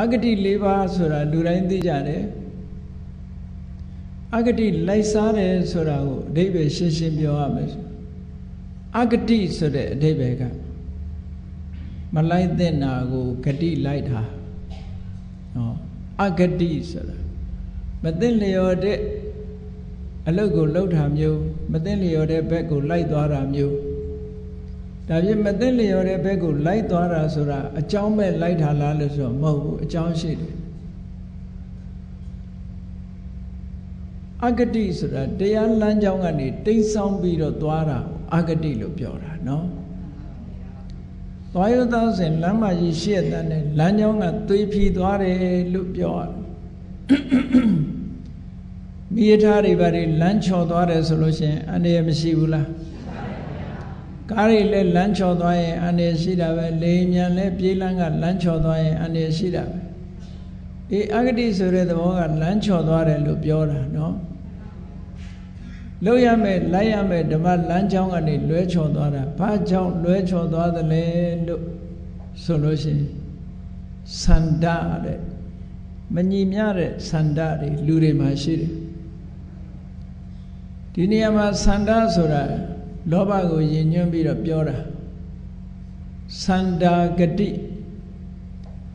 အဂတိ၄ပါးဆိုတာလူတိုင်းသိကြတယ်အဂတိလိုက်စားတယ်ဆိုတာကိုအဓိပ္ပာယ်ရှင်းရှင်းပြောရမယ်ဆိုအဂတိဆိုတဲ့အဓိပ္ပာယ်ကမလိုက်တဲ့နာကိုဂတိလိုက်တာနော်အဂတိဆိုတာမသိလျော်တဲ့အလုတ်ကိုလှုပ်တာမျိုး မသိလျော်တဲ့ဘက်ကိုလိုက်သွားတာမျိုး ဒါပြင်မသိလျော်တဲ့ဘက်ကိုလိုက်သွားတာဆိုတာအကြောင်းမဲ့လိုက်တာလားလို့ဆိုတော့မဟုတ်ဘူးအကြောင်းရှိတယ်အဂတိဆိုတာတရားလမ်းကြောင်းကနေတိမ့်ဆောင်ပြီးတော့သွားတာအဂတိလို့ပြောတာနော်သွားရသောစဉ်လမ်းမကြီးရှေ့တန်းနဲ့လမ်းကြောင်းကသွေးဖြီးသွားတယ်လို့ပြောရတယ်မိရထားတွေဘာတွေလမ်းချော်သွားတယ်ဆိုလို့ရှိရင်အနေရမရှိဘူးလား ကားတွေလည်းလမ်းချော်သွားရင်အနေရရှိတာပဲလေမြန်လည်းပြေးလမ်းကလမ်းချော်သွားရင်အနေရရှိတာပဲအေးအဂတိဆိုတဲ့သဘောကလမ်းချော်သွားတယ်လို့ပြောတာနော်လို့ရမယ်လိုက်ရမယ်ဓမ္မလမ်းကြောင်းကနေလွဲချော်သွားတာဘာကြောင့်လွဲချော်သွားသလဲလို့ဆိုလို့ရှိရင်စန္ဒတဲ့မညီမျှတဲ့စန္ဒတွေလူတွေမှာရှိတယ်ဒီနေရာမှာစန္ဒဆိုတာ လောဘကိုယဉ်ညွှန်းပြီးတော့ပြောတာစန္ဒာဂတိ